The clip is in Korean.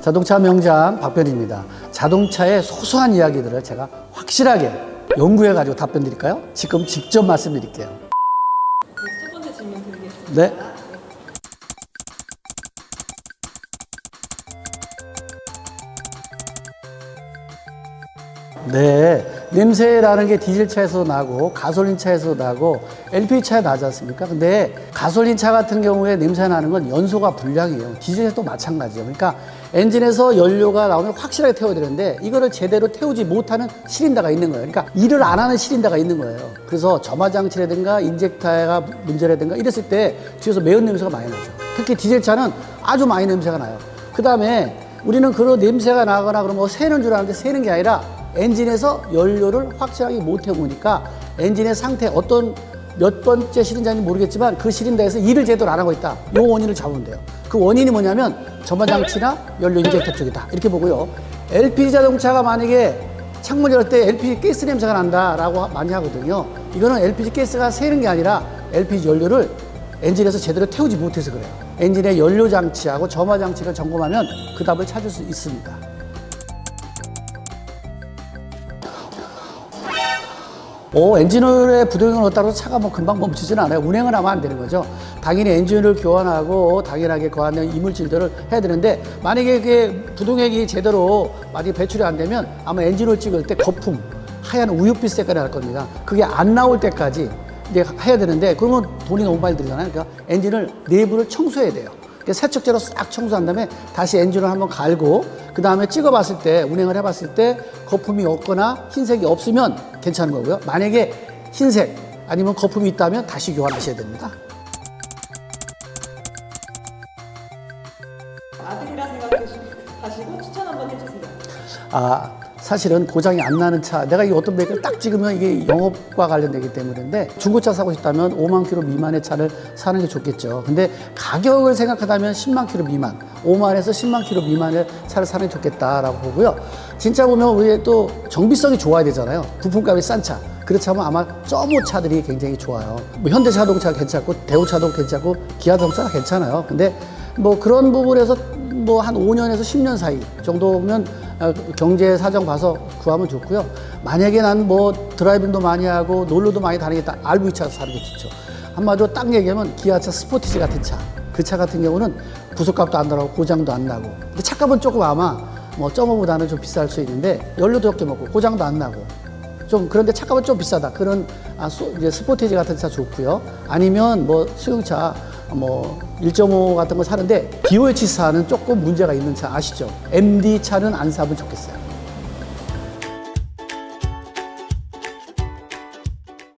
자동차 명장 박변입니다. 자동차의 소소한 이야기들을 제가 확실하게 연구해 가지고 답변 드릴까요? 지금 직접 말씀드릴게요. 첫 번째 질문 드리겠습니다. 네. 네. 냄새라는 게 디젤 차에서 나고 가솔린 차에서 나고 LPG 차에 나지 않습니까? 근데 가솔린 차 같은 경우에 냄새 나는 건 연소가 불량이에요. 디젤도 마찬가지예요. 그러니까 엔진에서 연료가 나오면 확실하게 태워야 되는데 이거를 제대로 태우지 못하는 시린더가 있는 거예요. 그러니까 일을 안 하는 시린더가 있는 거예요. 그래서 점화 장치라든가 인젝터가 문제라든가 이랬을 때 뒤에서 매운 냄새가 많이 나죠. 특히 디젤 차는 아주 많이 냄새가 나요. 그 다음에 우리는 그런 냄새가 나거나 그러면 뭐 새는 줄 아는데 새는 게 아니라 엔진에서 연료를 확실하게 못 태우니까 엔진의 상태 어떤 몇 번째 시린자인지 모르겠지만 그 시린더에서 일을 제대로 안 하고 있다. 요 원인을 잡으면 돼요. 그 원인이 뭐냐면 점화장치나 연료 인젝터 쪽이다. 이렇게 보고요. LPG 자동차가 만약에 창문 열을 때 LPG 가스 냄새가 난다라고 많이 하거든요. 이거는 LPG 가스가 새는 게 아니라 LPG 연료를 엔진에서 제대로 태우지 못해서 그래요. 엔진의 연료 장치하고 점화 장치를 점검하면 그 답을 찾을 수 있습니다. 오, 엔진오일에 부동액을 넣었다고 차가 뭐 금방 멈추지는 않아요. 운행을 하면 안 되는 거죠. 당연히 엔진오일을 교환하고 당연하게 거하는 이물질들을 해야 되는데 만약에 그게 부동액이 제대로 만약에 배출이 안 되면 아마 엔진오일 찍을 때 거품, 하얀 우유빛 색깔이 날 겁니다. 그게 안 나올 때까지 이제 해야 되는데 그러면 돈이 너무 많이 들잖아요. 그러니까 엔진을 내부를 청소해야 돼요. 세척제로 싹 청소한 다음에 다시 엔진을 한번 갈고 그 다음에 찍어봤을 때 운행을 해봤을 때 거품이 없거나 흰색이 없으면 괜찮은 거고요. 만약에 흰색 아니면 거품이 있다면 다시 교환하셔야 됩니다. 아들이라 생각하시고 추천 한번 해주세요. 아 사실은 고장이 안 나는 차. 내가 이 어떤 브레이크를 딱 찍으면 이게 영업과 관련되기 때문인데 중고차 사고 싶다면 5만 킬로 미만의 차를 사는 게 좋겠죠. 근데 가격을 생각하다면 10만 킬로 미만 5만에서 10만 킬로 미만의 차를 사는 게 좋겠다라고 보고요. 진짜 보면 우리 또 정비성이 좋아야 되잖아요. 부품값이 싼 차. 그렇지 않으면 아마 점오 차들이 굉장히 좋아요. 뭐 현대자동차 괜찮고 대우차도 괜찮고 기아자동차가 괜찮아요. 근데 뭐 그런 부분에서 뭐 한 5년에서 10년 사이 정도면 어, 경제 사정 봐서 구하면 좋고요. 만약에 난 뭐 드라이빙도 많이 하고 놀러도 많이 다니겠다. RV 차 사는 게 좋죠. 한마디로 딱 얘기하면 기아차 스포티지 같은 차. 그 차 같은 경우는 부속값도 안 나고 고장도 안 나고. 근데 차값은 조금 아마 뭐 점오보다는 좀 비쌀 수 있는데 연료도 적게 먹고 고장도 안 나고. 좀 그런데 차값은 좀 비싸다. 그런 아, 소- 이제 스포티지 같은 차 좋고요. 아니면 뭐 수용차 뭐 1.5 같은 거 사는데 DOH 차는 조금 문제가 있는 차 아시죠? MD 차는 안 사면 좋겠어요.